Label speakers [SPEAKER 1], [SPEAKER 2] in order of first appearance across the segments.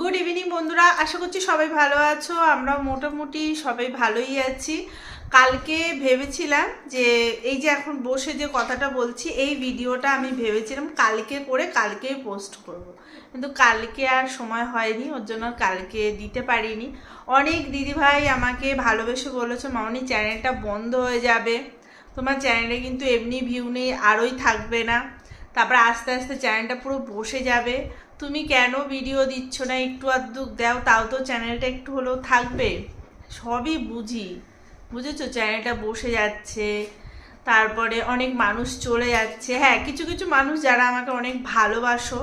[SPEAKER 1] Good evening বন্ধুরা। আশা করছি সবাই ভালো আছো। আমরা মোটামুটি সবাই ভালোই আছি। কালকে ভেবেছিলাম যে, এই যে এখন বসে যে কথাটা বলছি, এই ভিডিওটা আমি ভেবেছিলাম কালকে করে কালকেই পোস্ট করব। কিন্তু কালকে আর সময় হয়নি, ওর জন্য কালকে দিতে পারিনি। অনেক দিদিভাই আমাকে ভালোবেসে বলেছে মামনি চ্যানেলটা বন্ধ হয়ে যাবে। তোমার চ্যানেলে কিন্তু এমনি ভিউ নেই, আরোই থাকবে না। তারপরে আস্তে আস্তে চ্যানেলটা পুরো বসে যাবে। তুমি কেন ভিডিও দিচ্ছ না? একটু আধটু দাও, তাও তো চ্যানেলটা একটু হলেও থাকবে। সবই বুঝি। বুঝেছ? চ্যানেলটা বসে যাচ্ছে, তারপরে অনেক মানুষ চলে যাচ্ছে। হ্যাঁ কিছু কিছু মানুষ যারা আমাকে অনেক ভালোবাসো,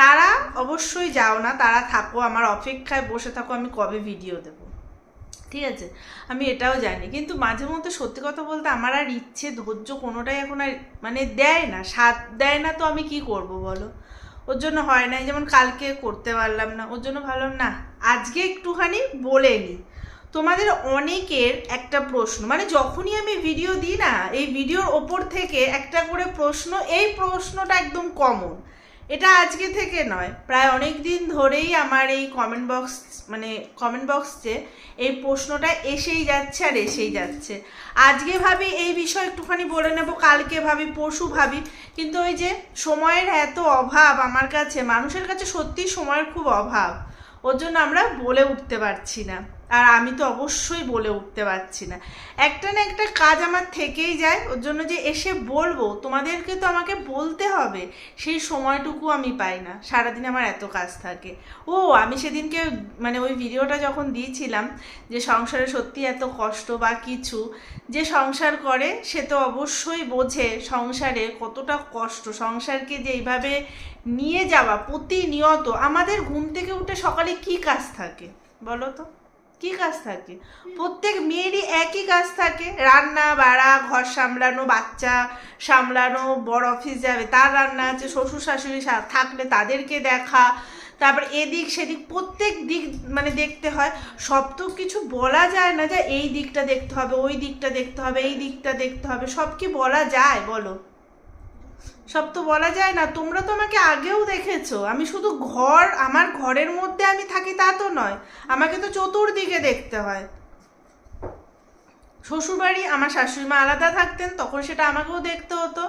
[SPEAKER 1] তারা অবশ্যই যাও না, তারা থাকো। আমার অপেক্ষায় বসে থাকো, আমি কবে ভিডিও দেবো? ঠিক আছে? আমি এটাও জানি। কিন্তু মাঝে মধ্যে সত্যি কথা বলতে আমার আর ইচ্ছে ধৈর্য কোনোটাই এখন আর মানে দেয় না, স্বাদ দেয় না, তো আমি কি করব বলো? ওর জন্য হয় না যেমন কালকে করতে পারলাম না, ওর জন্য ভালো না। আজকে একটুখানি বলে নিই তোমাদের অনেকের একটা প্রশ্ন মানে যখনই আমি ভিডিও দিই না, এই ভিডিওর ওপর থেকে একটা করে প্রশ্ন, এই প্রশ্নটা একদম কমন এটা আজকে থেকে নয়, প্রায় অনেক দিন ধরেই আমার এই কমেন্ট বক্স মানে কমেন্ট বক্সে এই প্রশ্নটা এসেই যাচ্ছে আর এসেই যাচ্ছে। আজকে ভাবি এই বিষয় একটুখানি বলে নেব, কালকে ভাবি, পরশু ভাবি। কিন্তু ওই যে সময়ের এত অভাব আমার কাছে, মানুষের কাছে সত্যি সময়ের খুব অভাব। ওর জন্য আমরা বলে উঠতে পারছি না। আর আমি তো অবশ্যই বলে উঠতে পারছি না। একটা না একটা কাজ আমার থেকেই যায়, ওর জন্য যে এসে বলব, তোমাদেরকে তো আমাকে বলতে হবে, সেই সময়টুকু আমি পাই না। সারাদিন আমার এত কাজ থাকে। ও, আমি সেদিনকে মানে ওই ভিডিওটা যখন দিয়েছিলাম, যে সংসারে সত্যি এত কষ্ট বা কিছু, যে সংসার করে, সে তো অবশ্যই বোঝে সংসারে কতটা কষ্ট। সংসারকে যে এইভাবে নিয়ে যাওয়া প্রতিনিয়ত, আমাদের ঘুম থেকে উঠে সকালে কি কাজ থাকে? বলো তো। কি কাজ থাকে? প্রত্যেক মেয়েরই একই কাজ থাকে। রান্না, বাড়া, ঘর সামলানো, বাচ্চা সামলানো, বড় অফিস যাবে, তার রান্না আছে, শ্বশুর, শাশুড়ি থাকলে তাদেরকে দেখা। তারপর এদিক সেদিক প্রত্যেক দিক মানে দেখতে হয়। সব তো কিছু বলা যায় না যে এই দিকটা দেখতে হবে, ওই দিকটা দেখতে হবে, এই দিকটা দেখতে হবে। সব কি বলা যায় বলো? সব তো বলা যায় না, তোমরা তো আমাকে আগেও দেখেছ। আমি শুধু ঘর, আমার ঘরের মধ্যে আমি থাকি তা তো নয়, আমাকে তো চতুর্দিকে দেখতে হয়। শ্বশুরবাড়ি, আমার শাশুড়ি মা আলাদা থাকতেন, তখন সেটা আমাকেও দেখতে হতো।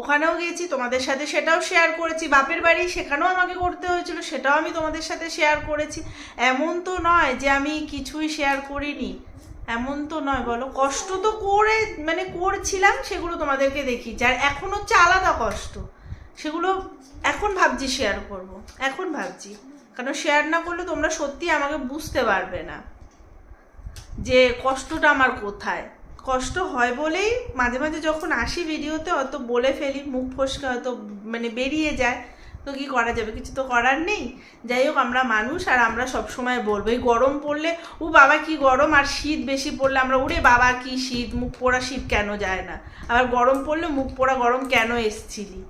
[SPEAKER 1] ওখানেও গেছি, তোমাদের সাথে সেটাও শেয়ার করেছি, বাপের বাড়ি সেখানেও আমাকে করতে হয়েছিল, সেটাও আমি তোমাদের সাথে শেয়ার করেছি। এমন তো নয় যে আমি কিছুই শেয়ার করিনি। এমন তো নয়, বলো। কষ্ট তো করে মানে করছিলাম, সেগুলো তোমাদেরকে দেখিয়েছি আর এখন হচ্ছে আলাদা কষ্ট। সেগুলো এখন ভাবছি শেয়ার করব। এখন ভাবছি। কারণ শেয়ার না করলে তোমরা সত্যি আমাকে বুঝতে পারবে না যে কষ্টটা আমার কোথায়। কষ্ট হয় বলেই মাঝে মাঝে যখন আসি ভিডিওতে হয়তো বলে ফেলি, মুখ ফসকে হয়তো মানে বেরিয়ে যায়। তো কি করা যাবে? কিছু তো করার নেই। যাই হোক, আমরা মানুষ আর আমরা সব সময় বলব, এই গরম পড়লে, ও বাবা কি গরম? আর শীত বেশি পড়লে আমরা উড়ে বাবা কি শীত? মুখ পোড়া শীত কেন যায় না? আবার গরম পড়লে মুখ পোড়া গরম কেন এসছিলি?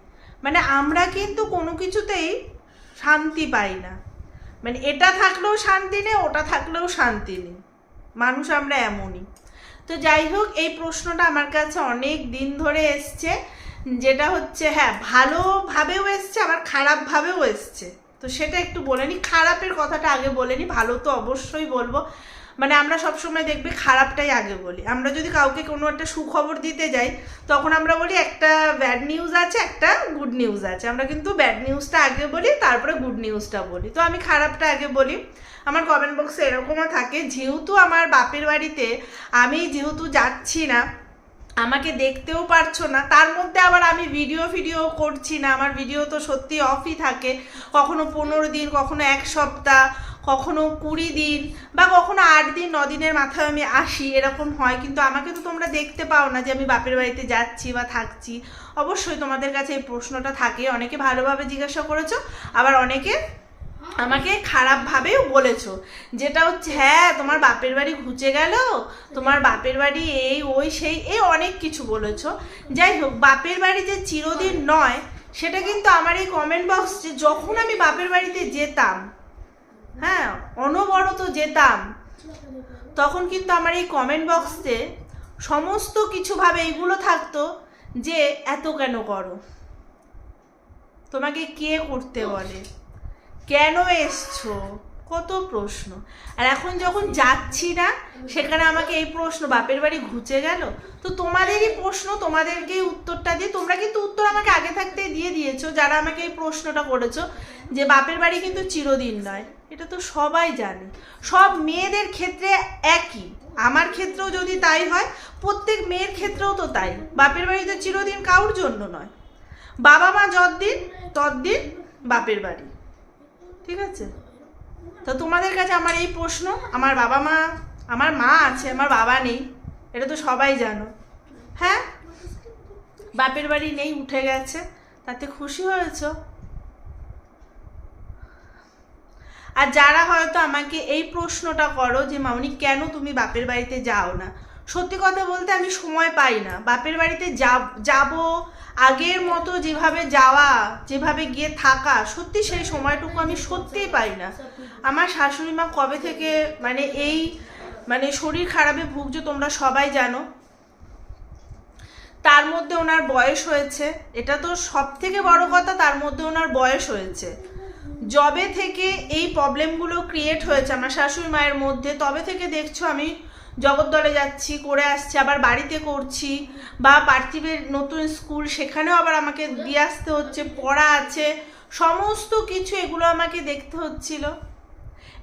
[SPEAKER 1] মানে আমরা কিন্তু কোনো কিছুতেই শান্তি পাই না। মানে এটা থাকলেও শান্তি নেই, ওটা থাকলেও শান্তি নেই। মানুষ আমরা এমনই। তো যাই হোক, এই প্রশ্নটা আমার কাছে অনেক দিন ধরে এসছে। যেটা হচ্ছে হ্যাঁ ভালোভাবেও এসছে, আবার খারাপভাবেও এসছে। তো সেটা একটু বলে নি। খারাপের কথাটা আগে বলে নি। ভালো তো অবশ্যই বলব। মানে আমরা সবসময় দেখবে খারাপটাই আগে বলি। আমরা যদি কাউকে কোনো একটা সুখবর দিতে যাই, তখন আমরা বলি একটা ব্যাড নিউজ আছে, একটা গুড নিউজ আছে। আমরা কিন্তু ব্যাড নিউজটা আগে বলি, তারপরে গুড নিউজটা বলি। তো আমি খারাপটা আগে বলি। আমার কমেন্ট বক্সে এরকমও থাকে, যেহেতু আমার বাপের বাড়িতে আমি যেহেতু যাচ্ছি না আমাকে দেখতেও পারছ না। তার মধ্যে আবার আমি ভিডিও ফিডিও করছি না। আমার ভিডিও তো সত্যি অফই থাকে। কখনো পনেরো দিন, কখনো এক সপ্তাহ, কখনো কুড়ি দিন বা কখনো আট দিন, ন দিনের মাথায় আমি আসি, এরকম হয়। কিন্তু আমাকে তো তোমরা দেখতে পাও না যে আমি বাপের বাড়িতে যাচ্ছি বা থাকছি। অবশ্যই তোমাদের কাছে এই প্রশ্নটা থাকে। অনেকে ভালোভাবে জিজ্ঞাসা করেছ, আবার অনেকে আমাকে খারাপভাবেও বলেছ। যেটা হচ্ছে হ্যাঁ তোমার বাপের বাড়ি ঘুচে গেল, তোমার বাপের বাড়ি এই, ওই, সেই এই অনেক কিছু বলেছ। যাই হোক, বাপের বাড়ি যে চিরদিন নয়, সেটা কিন্তু আমার এই কমেন্ট বক্স যে যখন আমি বাপের বাড়িতে যেতাম হ্যাঁ অনবরত যেতাম, তখন কিন্তু আমার এই কমেন্ট বক্সে সমস্ত কিছুভাবে এইগুলো থাকতো যে, এত কেন করো? তোমাকে কে করতে বলে? কেন এসছো? কত প্রশ্ন। আর এখন যখন যাচ্ছি না, সেখানে আমাকে এই প্রশ্ন, বাপের বাড়ি ঘুচে গেল? তো তোমাদেরই প্রশ্ন, তোমাদেরকেই উত্তরটা দিয়ে, তোমরা কিন্তু উত্তর আমাকে আগে থাকতে দিয়ে দিয়েছ, যারা আমাকে এই প্রশ্নটা করেছ, যে বাপের বাড়ি কিন্তু চিরদিন নয়। এটা তো সবাই জানে। সব মেয়েদের ক্ষেত্রে একই। আমার ক্ষেত্রেও যদি তাই হয়, প্রত্যেক মেয়ের ক্ষেত্রেও তো তাই। বাপের বাড়ি তো চিরদিন কাউর জন্য নয়। বাবা মা যতদিন, ততদিন বাপের বাড়ি। ঠিক আছে? তো তোমাদের কাছে আমার এই প্রশ্ন, আমার বাবা মা, আমার মা আছে, আমার বাবা নেই, এটা তো সবাই জানো। হ্যাঁ? বাপের বাড়ি নেই, উঠে গেছে, তাতে খুশি হয়েছ? আর যারা হয়তো আমাকে এই প্রশ্নটা করো যে, মামনি, কেন তুমি বাপের বাড়িতে যাও না? সত্যি কথা বলতে আমি সময় পাই না। বাপের বাড়িতে যাব আগের মতো যেভাবে যাওয়া, যেভাবে গিয়ে থাকা, সত্যি সেই সময়টুকু আমি সত্যিই পাই না। আমার শাশুড়ি মা কবে থেকে মানে এই মানে শরীর খারাপে ভুগছো তোমরা সবাই জানো। তার মধ্যে ওনার বয়স হয়েছে। এটা তো সব থেকে বড় কথা, তার মধ্যে ওনার বয়স হয়েছে। জবে থেকে এই প্রবলেমগুলো ক্রিয়েট হয়েছে আমার শাশুড়ি মায়ের মধ্যে, তবে থেকে দেখছ আমি জগদ্দলে যাচ্ছি, করে আসছি, আবার বাড়িতে করছি, বা পার্থিবের নতুন স্কুল, সেখানেও আবার আমাকে দিয়ে আসতে হচ্ছে, পড়া আছে, সমস্ত কিছু এগুলো আমাকে দেখতে হচ্ছিল।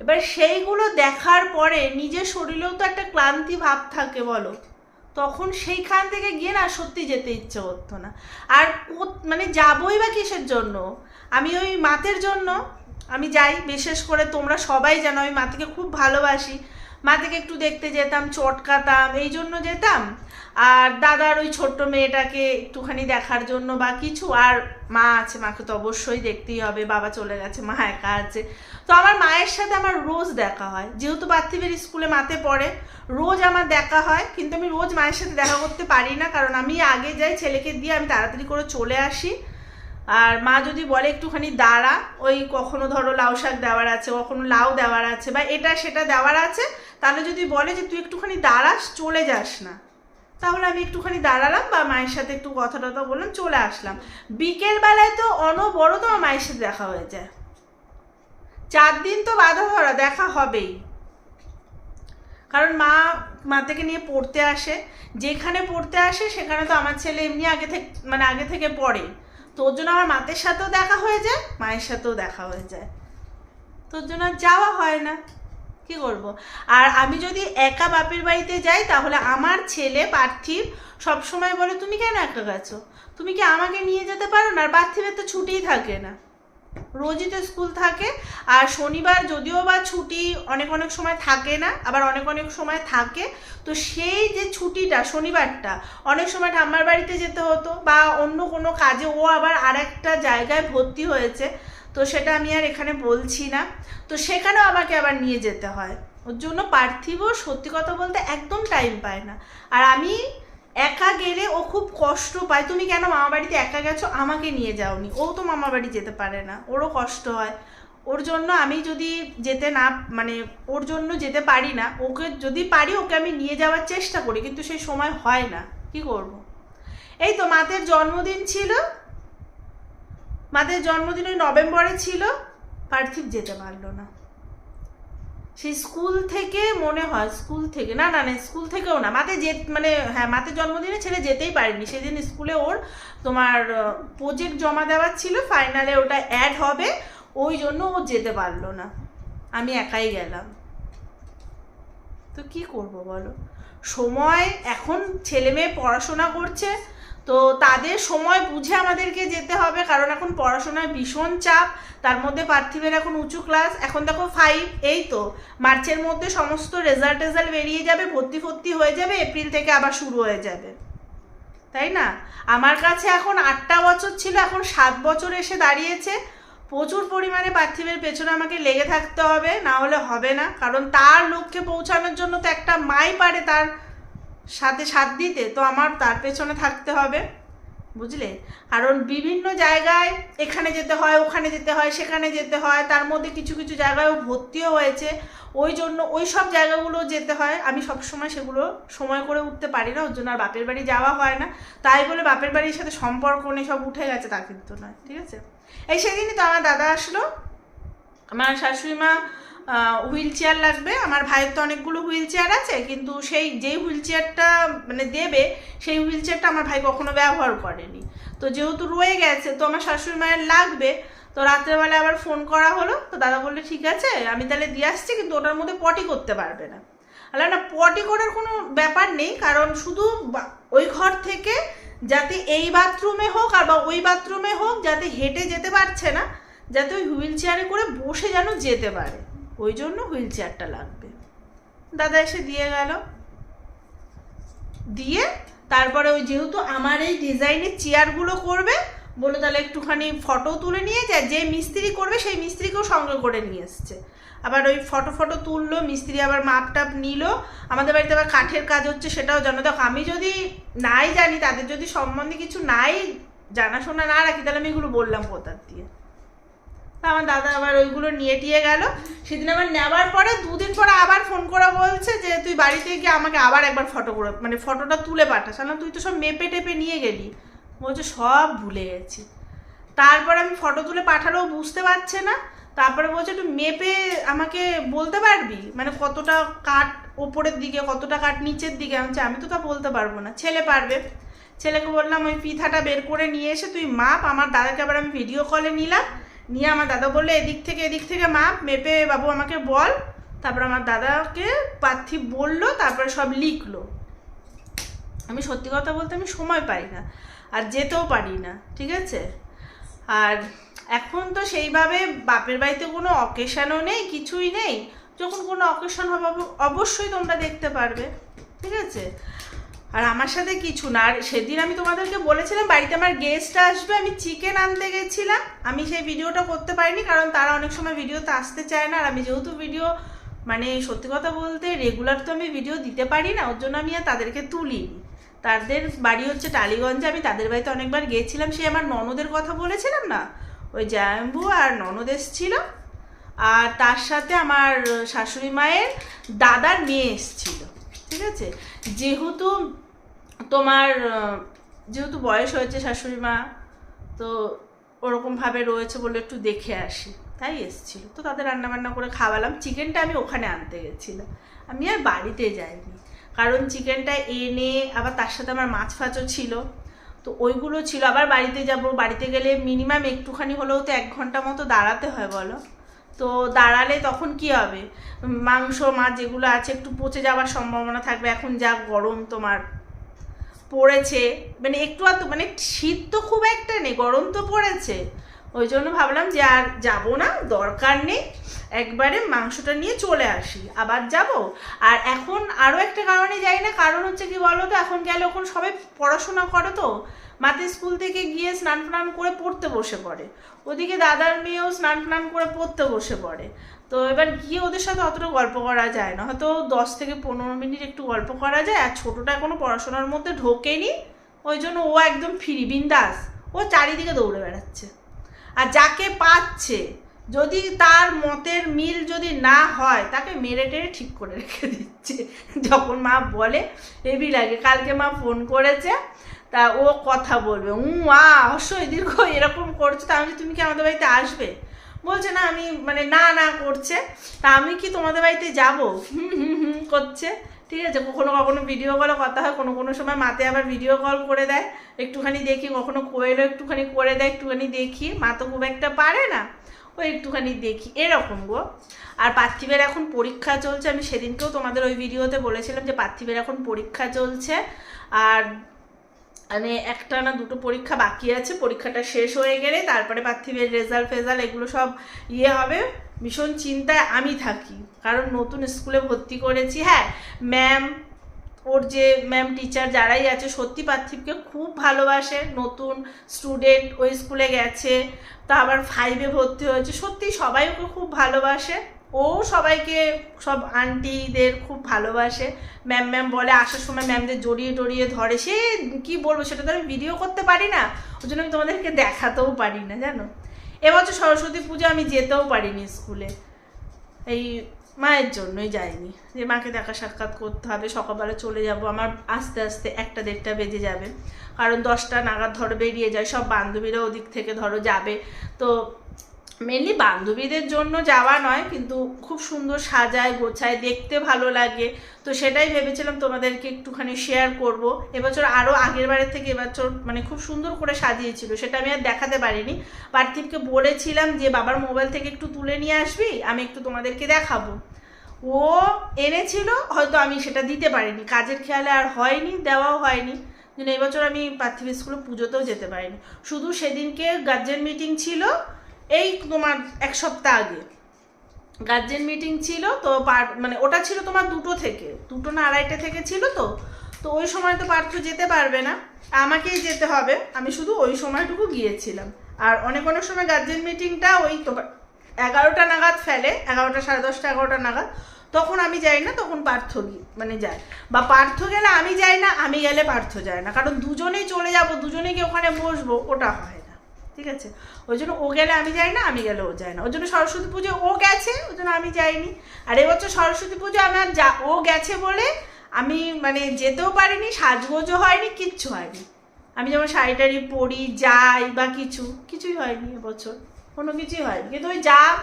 [SPEAKER 1] এবার সেইগুলো দেখার পরে নিজের শরীরেও তো একটা ক্লান্তি ভাব থাকে বলো। তখন সেইখান থেকে গিয়ে না সত্যি যেতে ইচ্ছে করতো না। আর মানে যাবই বা কিসের জন্য? আমি ওই মাতের জন্য। আমি যাই, বিশেষ করে তোমরা সবাই জানো, আমি মাতিকে খুব ভালোবাসি। মাতিকে একটু দেখতে যেতাম চটকাতাম এই জন্য যেতাম। আর দাদার ওই ছোট্ট মেয়েটাকে একটুখানি দেখার জন্য বা কিছু, আর মা আছে, মাকে তো অবশ্যই দেখতেই হবে, বাবা চলে গেছে, মা একা আছে। তো আমার মায়ের সাথে আমার রোজ দেখা হয়। যেহেতু পার্থিবের স্কুলে মাতে পড়ে, রোজ আমার দেখা হয়, কিন্তু আমি রোজ মায়ের সাথে দেখা করতে পারি না, কারণ আমি আগে যাই, ছেলেকে দিয়ে আমি তাড়াতাড়ি করে চলে আসি। আর মা যদি বলে একটুখানি দাঁড়া, ওই কখনো ধরো লাউ শাক দেওয়ার আছে, কখনো লাউ দেওয়ার আছে, বা এটা সেটা দেওয়ার আছে তাহলে যদি বলে যে তুই একটুখানি দাঁড়াস, চলে যাস না। তাহলে আমি একটুখানি দাঁড়ালাম বা মায়ের সাথে একটু কথা টথা বললাম, চলে আসলাম। বিকেল বেলায় তো অনবরত আমার মায়ের সাথে দেখা হয়ে যায়। চার দিন তো বাধা ধরা, দেখা হবেই। কারণ মা মা থেকে নিয়ে পড়তে আসে। যেখানে পড়তে আসে, সেখানে তো আমার ছেলে এমনি আগে থেকে মানে আগে থেকে পড়ে। তোর জন্য আমার মাতের সাথেও দেখা হয়ে যায়, মায়ের সাথেও দেখা হয়ে যায়। তোর জন্য যাওয়া হয় না। কি করব? আর আমি যদি একা বাপের বাড়িতে যাই, তাহলে আমার ছেলে পার্থিব সবসময় বলে, তুমি কেন একা গেছো? তুমি কি আমাকে নিয়ে যেতে পারো না? আর পার্থিবের তো ছুটিই থাকে না। রোজই তো স্কুল থাকে। আর শনিবার যদিও বা ছুটি অনেক অনেক সময় থাকে না, আবার অনেক অনেক সময় থাকে। তো সেই যে ছুটিটা, শনিবারটা, অনেক সময় ঠাম্মার বাড়িতে যেতে হতো বা অন্য কোনো কাজে ও আবার আর একটা জায়গায় ভর্তি হয়েছে। তো সেটা আমি আর এখানে বলছি না। তো সেখানেও আমাকে আবার নিয়ে যেতে হয়। ওর জন্য পার্থিবও সত্যি কথা বলতে একদম টাইম পায় না। আর আমি একা গেলে ও খুব কষ্ট পায়। তুমি কেন মামা বাড়িতে একা গেছো? আমাকে নিয়ে যাওনি। ও তো মামা বাড়ি যেতে পারে না। ওরও কষ্ট হয়। ওর জন্য আমি যদি যেতে না মানে ওর জন্য যেতে পারি না, ওকে যদি পারি, ওকে আমি নিয়ে যাওয়ার চেষ্টা করি, কিন্তু সেই সময় হয় না। কি করব। এই তো মাতের জন্মদিন ছিল। মাদের জন্মদিন ওই নভেম্বরে ছিল। পার্থিব যেতে পারল না। সেই স্কুল থেকে মনে হয়, স্কুল থেকে, না না না, স্কুল থেকেও না, মাতে যে মানে হ্যাঁ মাতে জন্মদিনে ছেলে যেতেই পারেনি। সেদিন স্কুলে ওর তোমার প্রজেক্ট জমা দেওয়ার ছিল ফাইনালে ওটা অ্যাড হবে, ওই জন্য ও যেতে পারল না। আমি একাই গেলাম। তো কি করব বলো? সময়, এখন ছেলে মেয়ে পড়াশোনা করছে তো তাদের সময় বুঝে আমাদেরকে যেতে হবে, কারণ এখন পড়াশোনায় ভীষণ চাপ। তার মধ্যে পার্থিবের এখন উঁচু ক্লাস এখন দেখো ফাইভ এই তো। মার্চের মধ্যে সমস্ত রেজাল্ট টেজাল্ট বেরিয়ে যাবে, ভর্তি ভর্তি হয়ে যাবে, এপ্রিল থেকে আবার শুরু হয়ে যাবে। তাই না? আমার কাছে এখন আটটা বছর ছিল, এখন সাত বছর এসে দাঁড়িয়েছে। প্রচুর পরিমাণে পার্থিবের পেছনে আমাকে লেগে থাকতে হবে, না হলে হবে না। কারণ তার লক্ষ্যে পৌঁছানোর জন্য তো একটা মাই পারে তার সাথে সাথ দিতে, তো আমার তার পেছনে থাকতে হবে, বুঝলে? কারণ বিভিন্ন জায়গায় এখানে যেতে হয়, ওখানে যেতে হয়, সেখানে যেতে হয়, তার মধ্যে কিছু কিছু জায়গায় ভর্তিও হয়েছে। ওই জন্য ওই সব জায়গাগুলো যেতে হয়। আমি সব সময় সেগুলো সময় করে উঠতে পারি না, ওর জন্য আর বাপের বাড়ি যাওয়া হয় না। তাই বলে বাপের বাড়ির সাথে সম্পর্ক নেই, সব উঠে গেছে তা কিন্তু নয়, ঠিক আছে? এই সেদিনই তো আমার দাদা আসলো। আমার শাশুড়ি মা হুইল চেয়ার লাগবে। আমার ভাইয়ের তো অনেকগুলো হুইল চেয়ার আছে, কিন্তু সেই যেই হুইল চেয়ারটা মানে দেবে, সেই হুইল চেয়ারটা আমার ভাই কখনো ব্যবহার করেনি। তো যেহেতু রয়ে গেছে, তো আমার শাশুড়ি মায়ের লাগবে, তো রাত্রেবেলা আবার ফোন করা হলো, তো দাদা বললে, ঠিক আছে, আমি তাহলে দিয়ে আসছি, কিন্তু ওটার মধ্যে পটি করতে পারবে না। আল্লাহ, না পটি করার কোনো ব্যাপার নেই, কারণ শুধু ওই ঘর থেকে যাতে এই বাথরুমে হোক, আর বা ওই বাথরুমে হোক, যাতে হেঁটে যেতে পারছে না, যাতে ওই হুইল চেয়ারে করে বসে যেন যেতে পারে। ওই জন্য হুইল চেয়ারটা লাগবে। দাদা এসে দিয়ে গেল। দিয়ে তারপরে ওই যেহেতু আমার এই ডিজাইনের চেয়ারগুলো করবে, বলে তাহলে একটুখানি ফটো তুলে নিয়ে যায়, যে মিস্ত্রি করবে সেই মিস্ত্রিকেও সঙ্গে করে নিয়ে এসছে। আবার ওই ফটো ফটো তুললো, মিস্ত্রি আবার মাপ টাপ নিল। আমাদের বাড়িতে আবার কাঠের কাজ হচ্ছে সেটাও জানো। দেখো, আমি যদি নাই জানি, তাদের যদি সম্বন্ধে কিছু নাই জানাশোনা না রাখি, তাহলে আমি এগুলো বললাম কোথার দিয়ে? আমার দাদা আবার ওইগুলো নিয়ে টিয়ে গেল। সেদিন আবার নেওয়ার পরে দুদিন পরে আবার ফোন করে বলছে যে, তুই বাড়িতে গিয়ে আমাকে আবার একবার ফটো করে মানে ফটোটা তুলে পাঠাস। না তুই তো সব মেপে টেপে নিয়ে গেলি। বলছে, সব ভুলে গেছি। তারপর আমি ফটো তুলে পাঠালেও বুঝতে পারছে না। তারপরে বলছে একটু মেপে আমাকে বলতে পারবি? মানে কতটা কাট ওপরের দিকে, কতটা কাট নিচের দিকে? আমি আমি তো তা বলতে পারব না। ছেলে পারবে। ছেলেকে বললাম, ওই পিঠাটা বের করে নিয়ে এসে তুই মাপ। আমার দাদাকে আবার আমি ভিডিও কলে নিলাম। নিয়ে আমার দাদা বলল, এদিক থেকে এদিক থেকে মাপ মেপে বাবু আমাকে বল। তারপর আমার দাদাকে পার্থিব বলল, তারপরে সব লিখলো। আমি সত্যি কথা বলতে আমি সময় পাই না, আর যেতেও পারি না, ঠিক আছে? আর এখন তো সেইভাবে বাপের বাড়িতে কোনো অকেশনও নেই, কিছুই নেই। যখন কোনো অকেশন হবে অবশ্যই তোমরা দেখতে পারবে, ঠিক আছে? আর আমার সাথে কিছু না। আর সেদিন আমি তোমাদেরকে বলেছিলাম, বাড়িতে আমার গেস্ট আসবে, আমি চিকেন আনতে গেছিলাম। আমি সেই ভিডিওটা করতে পারিনি, কারণ তারা অনেক সময় ভিডিওতে আসতে চায় না। আর আমি যেহেতু ভিডিও মানে সত্যি কথা বলতে রেগুলার তো আমি ভিডিও দিতে পারি না, ওর জন্য আমি আর তাদেরকে তুলিনি। তাদের বাড়ি হচ্ছে টালিগঞ্জে, আমি তাদের বাড়িতে অনেকবার গিয়েছিলাম সে আমার ননদের কথা বলেছিলাম না? ওই জায়াম্বু আর ননদ এসছিল। আর তার সাথে আমার শাশুড়ি মায়ের দাদার মেয়ে এসছিল। ঠিক আছে? যেহেতু তোমার যেহেতু বয়স হয়েছে শাশুড়ি মা, তো ওরকমভাবে রয়েছে বলে একটু দেখে আসি। তাই এসছিল। তো তাদের রান্না বান্না করে খাওয়ালাম। চিকেনটা আমি ওখানে আনতে গেছিলাম। আমি আর বাড়িতে যাইনি। কারণ চিকেনটা এনে আবার তার সাথে আমার মাছ ফাঁচও ছিল। তো ওইগুলো ছিল। আবার বাড়িতে যাব। বাড়িতে গেলে মিনিমাম একটুখানি হলেও তো এক ঘণ্টা মতো দাঁড়াতে হয়, বলো? তো দাঁড়ালে তখন কি হবে? মাংস, মাছ যেগুলো আছে একটু পচে যাওয়ার সম্ভাবনা থাকবে। এখন যা গরম তোমার পড়েছে মানে একটু আর মানে শীত তো খুব একটা নেই, গরম তো পড়েছে। ওই জন্য ভাবলাম যে আর যাব না, দরকার নেই, একবারে মাংসটা নিয়ে চলে আসি, আবার যাব। আর এখন আরও একটা কারণে যাই না, কারণ হচ্ছে কি বলো তো এখন গেলে ওখানে সবাই পড়াশোনা করো তো মাতে স্কুল থেকে গিয়ে স্নান ফ্নান করে পড়তে বসে পড়ে। ওদিকে দাদার মেয়েও স্নান ফ্নান করে পড়তে বসে পড়ে। তো এবার গিয়ে ওদের সাথে অতটা গল্প করা যায় না। হয়তো দশ থেকে পনেরো মিনিট একটু গল্প করা যায়। আর ছোটোটা এখনও পড়াশোনার মধ্যে ঢোকেনি। ওই জন্য ও একদম ফ্রি, বিন্দাস। ও চারিদিকে দৌড়ে বেড়াচ্ছে। আর যাকে পাচ্ছে, যদি তার মতের মিল যদি না হয়, তাকে মেরে টেরে ঠিক করে রেখে দিচ্ছে। যখন মা বলে, হেভি লাগে। কালকে মা ফোন করেছে তা ও কথা বলবে। উ আ অবশ্যই দীর্ঘ, এরকম করছ, তা আমি তুমি কি আমাদের বাড়িতে আসবে? বলছে, না, আমি মানে না না, করছে। তা আমি কি তোমাদের বাড়িতে যাব? হুম হুম হুম, করছে। ঠিক আছে, কখনো কখনো ভিডিও কলে কথা হয়, কোনো কোনো সময় মাতে আবার ভিডিও কল করে দেয়। একটুখানি দেখি, কখনো কোয়েলও একটুখানি করে দেয়, একটুখানি দেখি। মা তো খুব একটা পারে না, ও একটুখানি দেখি। এরকম গো। আর পার্থিবের এখন পরীক্ষা চলছে। আমি সেদিনকেও তোমাদের ওই ভিডিওতে বলেছিলাম যে, পার্থিবের এখন পরীক্ষা চলছে। আর মানে একটা না দুটো পরীক্ষা বাকি আছে, পরীক্ষাটা শেষ হয়ে গেলে তারপরে পার্থিবের রেজাল্ট ফেজাল্ট এগুলো সব ইয়ে হবে। ভীষণ চিন্তায় আমি থাকি, কারণ নতুন স্কুলে ভর্তি করেছি। হ্যাঁ ম্যাম ওর যে ম্যাম টিচার যারাই আছে, সত্যি পার্থিবকে খুব ভালোবাসে। নতুন স্টুডেন্ট ওই স্কুলে গেছে, তা আবার ফাইভে ভর্তি হয়েছে। সত্যি সবাই ওকে খুব ভালোবাসে। ও সবাইকে সব আন্টিদের খুব ভালোবাসে। ম্যাম ম্যাম বলে, আসার সময় ম্যামদের জড়িয়ে টড়িয়ে ধরে। সে কী বলব, সেটা তো আমি ভিডিও করতে পারি না। ওই জন্য আমি তোমাদেরকে দেখাতেও পারি না, জানো? এবছর সরস্বতী পুজো আমি যেতেও পারিনি স্কুলে। এই মায়ের জন্যই যাইনি। যে মাকে দেখা সাক্ষাৎ করতে হবে, সকালবেলা চলে যাব। আমার আস্তে আস্তে একটা দেড়টা বেজে যাবে। কারণ দশটা নাগাদ ধরো বেরিয়ে যায়। সব বান্ধবীরা ওদিক থেকে ধরো যাবে। তো মেনলি বান্ধবীদের জন্য যাওয়া নয়, কিন্তু খুব সুন্দর সাজায়, গোছায়, দেখতে ভালো লাগে। তো সেটাই ভেবেছিলাম তোমাদেরকে একটুখানি শেয়ার করব। এবছর আরও আগের বারের থেকে এবছর মানে খুব সুন্দর করে সাজিয়েছিল, সেটা আমি আর দেখাতে পারিনি। পার্থিবকে বলেছিলাম যে, বাবার মোবাইল থেকে একটু তুলে নিয়ে আসবি, আমি একটু তোমাদেরকে দেখাবো। ও এনেছিল, হয়তো আমি সেটা দিতে পারিনি। কাজের খেয়ালে আর হয়নি, দেওয়াও হয়নি। জন্য এবছর আমি পার্থিব স্কুলে পুজোতেও যেতে পারিনি। শুধু সেদিনকে গার্জেন মিটিং ছিল এই তোমার এক সপ্তাহ আগে। গার্জেন মিটিং ছিল তো মানে ওটা ছিল তোমার দুটো থেকে। দুটো না আড়াইটে থেকে ছিল তো। তো ওই সময় তো পার্থ যেতে পারবে না। আমাকেই যেতে হবে। আমি শুধু ওই সময়টুকু গিয়েছিলাম। আর অনেক অনেক সময় গার্জেন মিটিংটা ওই তোমার এগারোটা নাগাদ ফেলে, এগারোটা, সাড়ে দশটা, এগারোটা নাগাদ। তখন আমি যাই না, তখন পার্থ মানে যায়। বা পার্থ গেলে আমি যাই না, আমি গেলে পার্থ যায় না। কারণ দুজনেই চলে যাব দুজনে গিয়ে ওখানে বসবো? ওটা হয়। ঠিক আছে? ওই জন্য ও গেলে আমি যাই না, আমি গেলে ও যায় না। ওই জন্য সরস্বতী পুজো ও গেছে ওই জন্য আমি যাইনি। আর এবছর সরস্বতী পুজো আমার যা, ও গেছে বলে আমি মানে যেতেও পারিনি, সাজগোজও হয়নি, কিচ্ছু হয়নি। আমি যেমন শাড়ি টাড়ি পরি, যাই বা কিছু, কিছুই হয়নি এবছর। কোনো কিছুই হয়নি। কিন্তু ওই যা,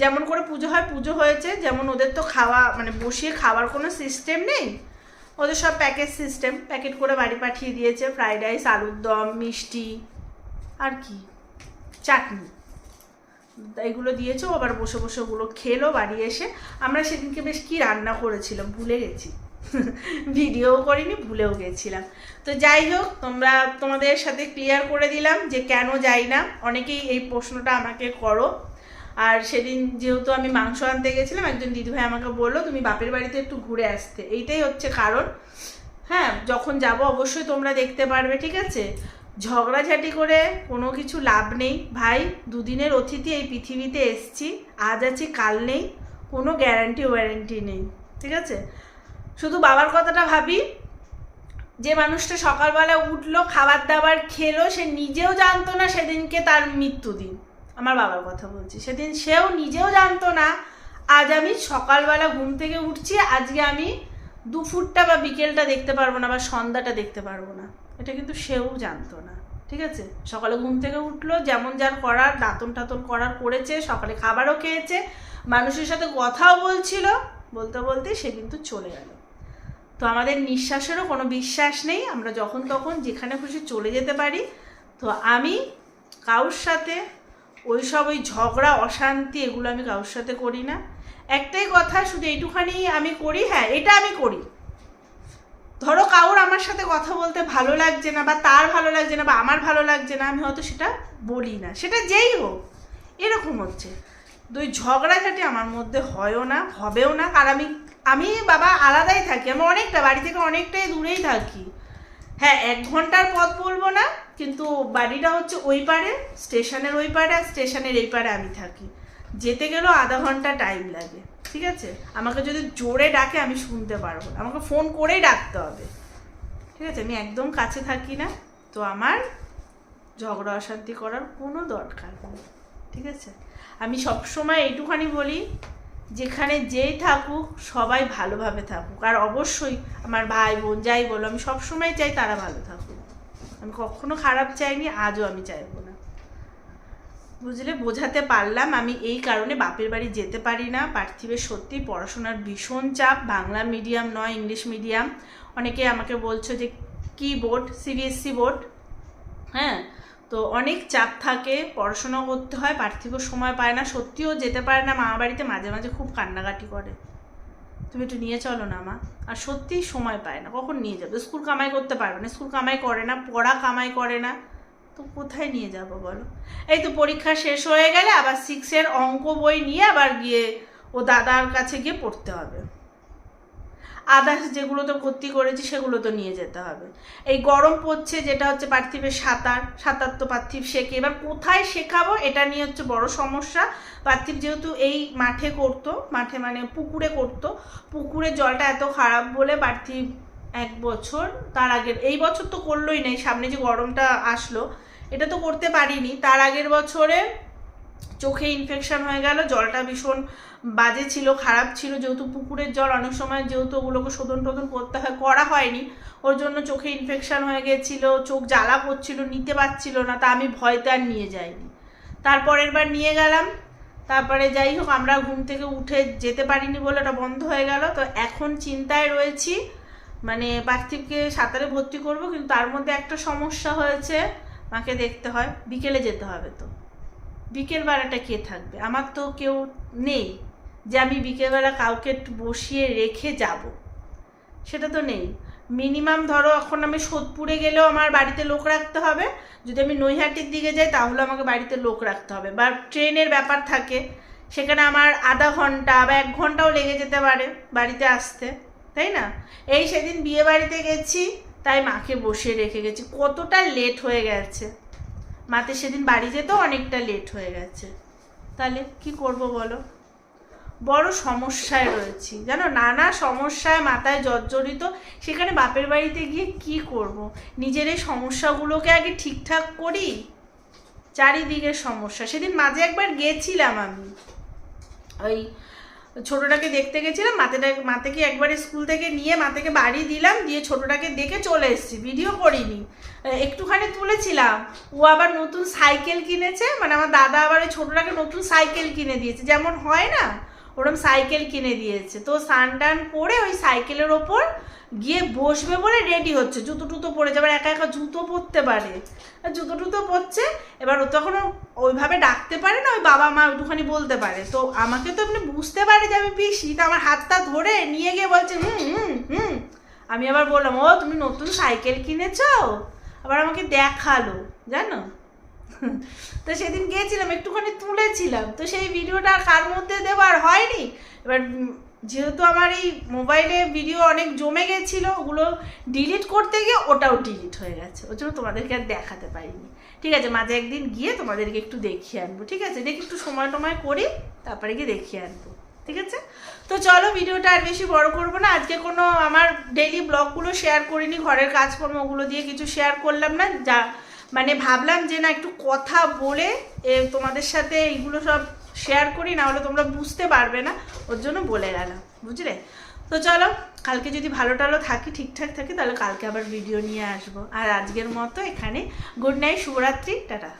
[SPEAKER 1] যেমন করে পুজো হয়, পুজো হয়েছে। যেমন ওদের তো খাওয়া মানে বসিয়ে খাওয়ার কোনো সিস্টেম নেই। ওদের সব প্যাকেট সিস্টেম প্যাকেট করে বাড়ি পাঠিয়ে দিয়েছে। ফ্রাইড রাইস, আলুর দম, মিষ্টি আর কি? চাটনি। এগুলো দিয়েছ, আবার বসে বসে ওগুলো খেলো বাড়ি এসে। আমরা সেদিনকে বেশ কি রান্না করেছিলাম, ভুলে গেছি। ভিডিও করিনি, ভুলেও গেছিলাম। তো যাই হোক, তোমরা তোমাদের সাথে ক্লিয়ার করে দিলাম যে কেন যাই না। অনেকেই এই প্রশ্নটা আমাকে করো। আর সেদিন যেহেতু আমি মাংস আনতে গেছিলাম, একজন দিদিভাই আমাকে বলল, তুমি বাপের বাড়িতে একটু ঘুরে আসতে। এইটাই হচ্ছে কারণ। হ্যাঁ যখন যাব অবশ্যই তোমরা দেখতে পারবে, ঠিক আছে? ঝগড়াঝাটি করে কোনো কিছু লাভ নেই। ভাই, দুদিনের অতিথি এই পৃথিবীতে এসছি। আজ আছি, কাল নেই। কোনো গ্যারান্টি ওয়ারেন্টি নেই। ঠিক আছে? শুধু বাবার কথাটা ভাবি। যে মানুষটা সকালবেলা উঠল খাবার দাবার খেলো, সে নিজেও জানতো না সেদিনকে তার মৃত্যুদিন। আমার বাবার কথা বলছি। সেদিন সেও নিজেও জানতো না, আজ আমি সকালবেলা ঘুম থেকে উঠছি, আজকে আমি দুপুরটা বা বিকেলটা দেখতে পারব না বা সন্ধ্যাটা দেখতে পারব না। এটা কিন্তু সেও জানতো না, ঠিক আছে? সকালে ঘুম থেকে উঠল, যেমন যার করার, দাঁতন টাতন করার করেছে, সকালে খাবারও খেয়েছে, মানুষের সাথে কথাও বলছিল, বলতে বলতে সে কিন্তু চলে গেল। তো আমাদের নিঃশ্বাসেরও কোনো বিশ্বাস নেই, আমরা যখন তখন যেখানে খুশি চলে যেতে পারি। তো আমি কারোর সাথে ওই সব ওই ঝগড়া, অশান্তি, এগুলো আমি কারোর সাথে করি না। একটাই কথা, শুধু এইটুখানি আমি করি হ্যাঁ এটা আমি করি। ধরো কারোর আমার সাথে কথা বলতে ভালো লাগছে না, বা তার ভালো লাগছে না, বা আমার ভালো লাগছে না, আমি হয়তো সেটা বলি না। সেটা যেই হোক, এরকম হচ্ছে। দুই ঝগড়াঝাটি আমার মধ্যে হয়ও না, হবেও না আর আমি আমি বাবা আলাদাই থাকি। আমি অনেকটা, বাড়ি থেকে অনেকটাই দূরেই থাকি। হ্যাঁ এক ঘণ্টার পথ বলব না, কিন্তু বাড়িটা হচ্ছে ওই পারে, স্টেশনের ওই পারে, আর স্টেশনের এই পারে আমি থাকি। যেতে গেলেও আধা ঘণ্টা টাইম লাগে। ঠিক আছে? আমাকে যদি জোরে ডাকে, আমি শুনতে পারব। আমাকে ফোন করেই ডাকতে হবে। ঠিক আছে? আমি একদম কাছে থাকি না, তো আমার ঝগড়া অশান্তি করার কোনো দরকার নেই। ঠিক আছে? আমি সবসময় এইটুখানি বলি, যেখানে যেই থাকুক, সবাই ভালোভাবে থাকুক। আর অবশ্যই আমার ভাই বোন, যাই বলো, আমি সবসময় চাই তারা ভালো থাকুক। আমি কখনো খারাপ চাইনি, আজও আমি চাইব না। বুঝলে বোঝাতে পারলাম। আমি এই কারণে বাপের বাড়ি যেতে পারি না। পার্থিবের সত্যি পড়াশোনার ভীষণ চাপ। বাংলা মিডিয়াম নয়, ইংলিশ মিডিয়াম। অনেকে আমাকে বলছো যে, কি বোর্ড? CBSE board. হ্যাঁ তো অনেক চাপ থাকে। পড়াশোনা করতে হয়, পার্থিব সময় পায় না। সত্যিও যেতে পারে না। মামা বাড়িতে মাঝে মাঝে খুব কান্নাকাটি করে। তুমি একটু নিয়ে চলো না, মা। আর সত্যিই সময় পায় না। কখন নিয়ে যাবে? স্কুল কামাই করতে পারবে না। স্কুল কামাই করে না, পড়া কামাই করে না। তো কোথায় নিয়ে যাব বলো? এই তো পরীক্ষা শেষ হয়ে গেলে আবার সিক্সের অঙ্ক বই নিয়ে আবার গিয়ে ও দাদার কাছে গিয়ে পড়তে হবে। আদার্স যেগুলো তো ভর্তি করেছি সেগুলো তো নিয়ে যেতে হবে। এই গরম পড়ছে যেটা হচ্ছে পার্থিবের সাঁতার সাঁতার তো পার্থিব শেখে। এবার কোথায় শেখাবো এটা নিয়ে হচ্ছে বড় সমস্যা। পার্থিব যেহেতু এই মাঠে করতো, মাঠে মানে পুকুরে করতো পুকুরের জলটা এত খারাপ বলে পার্থিব এক বছর, তার আগের, এই বছর তো করলোই নাই সামনে যে গরমটা আসলো, এটা তো করতে পারিনি। তার আগের বছরে চোখে ইনফেকশন হয়ে গেল, জলটা ভীষণ বাজে ছিল, খারাপ ছিল, যেহেতু পুকুরের জল অনেক সময় যেহেতু ওগুলোকে শোধন টোধন করতে হয়, করা হয়নি। ওর জন্য চোখে ইনফেকশন হয়ে গেছিল, চোখ জ্বালা করছিল, নিতে পারছিল না, তা আমি ভয়তে আর নিয়ে যাইনি। তারপরের বার নিয়ে গেলাম, তারপরে যাই হোক, আমরা ঘুম থেকে উঠে যেতে পারিনি বলে ওটা বন্ধ হয়ে গেল। তো এখন চিন্তায় রয়েছি মানে পার্থিবকে সাঁতারে ভর্তি করব, কিন্তু তার মধ্যে একটা সমস্যা হয়েছে। মাকে দেখতে হয়, বিকেলে যেতে হবে তো। বিকেল বেলাটা কে থাকবে? আমার তো কেউ নেই যে আমি বিকেলবেলা কাউকে বসিয়ে রেখে যাব। সেটা তো নেই। মিনিমাম ধরো, এখন আমি সোদপুরে গেলেও আমার বাড়িতে লোক রাখতে হবে। যদি আমি নৈহাটির দিকে যাই, তাহলে আমাকে বাড়িতে লোক রাখতে হবে। বা ট্রেনের ব্যাপার থাকে, সেখানে আমার আধা ঘণ্টা বা এক ঘন্টাও লেগে যেতে পারে বাড়িতে আসতে। তাই না? এই সেদিন বিয়ে বাড়িতে গেছি, তাই মাকে বসিয়ে রেখে গেছি। কতটা লেট হয়ে গেছে। মাতে সেদিন বাড়ি যেতেও অনেকটা লেট হয়ে গেছে। তাহলে কি করব বলো? বড় সমস্যায় রয়েছি। জানো, নানা সমস্যায় মাথায় জর্জরিত। সেখানে বাপের বাড়িতে গিয়ে কি করব। নিজের এই সমস্যাগুলোকে আগে ঠিকঠাক করি? চারিদিকের সমস্যা। সেদিন মাঝে একবার গেছিলাম আমি। ওই ছোটটাকে দেখতে গেছিলাম মাতেটা মাতেকে একবারে স্কুল থেকে নিয়ে মাতেকে বাড়ি দিলাম, দিয়ে ছোটোটাকে দেখে চলে এসেছি ভিডিও করিনি। একটুখানি তুলেছিলাম, ও আবার নতুন সাইকেল কিনেছে মানে আমার দাদা আবার ওই ছোটোটাকে নতুন সাইকেল কিনে দিয়েছে, যেমন হয় না? ওরম সাইকেল কিনে দিয়েছে। তো স্নান টান করে ওই সাইকেলের ওপর গিয়ে বসবে বলে রেডি হচ্ছে। জুতো টুতো পরে যাবে একা একা জুতো পরতে পারে। জুতো টুতো পরছে, এবার ও তখন ওইভাবে ডাকতে পারে না, ওই বাবা মা একটুখানি বলতে পারে। তো আমাকে তো এমনি বুঝতে পারে যে আমি পিসি, তো আমার হাতটা ধরে নিয়ে গিয়ে বলছে, হুম হুম হুম। আমি আবার বললাম, ও, তুমি নতুন সাইকেল কিনেছ? আবার আমাকে দেখাল, জানো? তো সেদিন গিয়েছিলাম, একটুখানি তুলেছিলাম। তো সেই ভিডিওটা কার মধ্যে দেওয়ার হয়নি? এবার যেহেতু আমার এই মোবাইলে ভিডিও অনেক জমে গেছিল, ওগুলো ডিলিট করতে গিয়ে ওটাও ডিলিট হয়ে গেছে। ওই জন্য তোমাদেরকে আর দেখাতে পারিনি। ঠিক আছে, মাঝে একদিন গিয়ে তোমাদেরকে একটু দেখিয়ে আনব, ঠিক আছে? দেখি একটু সময় টময় করি, তারপরে গিয়ে দেখিয়ে আনব, ঠিক আছে? তো চলো, ভিডিওটা আর বেশি বড় করব না। আজকে কোনো আমার ডেইলি ব্লগগুলো শেয়ার করিনি, ঘরের কাজকর্ম ওগুলো দিয়ে কিছু শেয়ার করলাম না, যা মানে ভাবলাম যে না, একটু কথা বলে তোমাদের সাথে এইগুলো সব শেয়ার করি, না হলে তোমরা বুঝতে পারবে না, ওর জন্য বলে গেলাম, বুঝলে? তো চলো, কালকে যদি ভালো টালো থাকি, ঠিকঠাক থাকে, তাহলে কালকে আবার ভিডিও নিয়ে আসব। আর আজকের মতো এখানে গুড নাইট শুভরাত্রি, টাটা।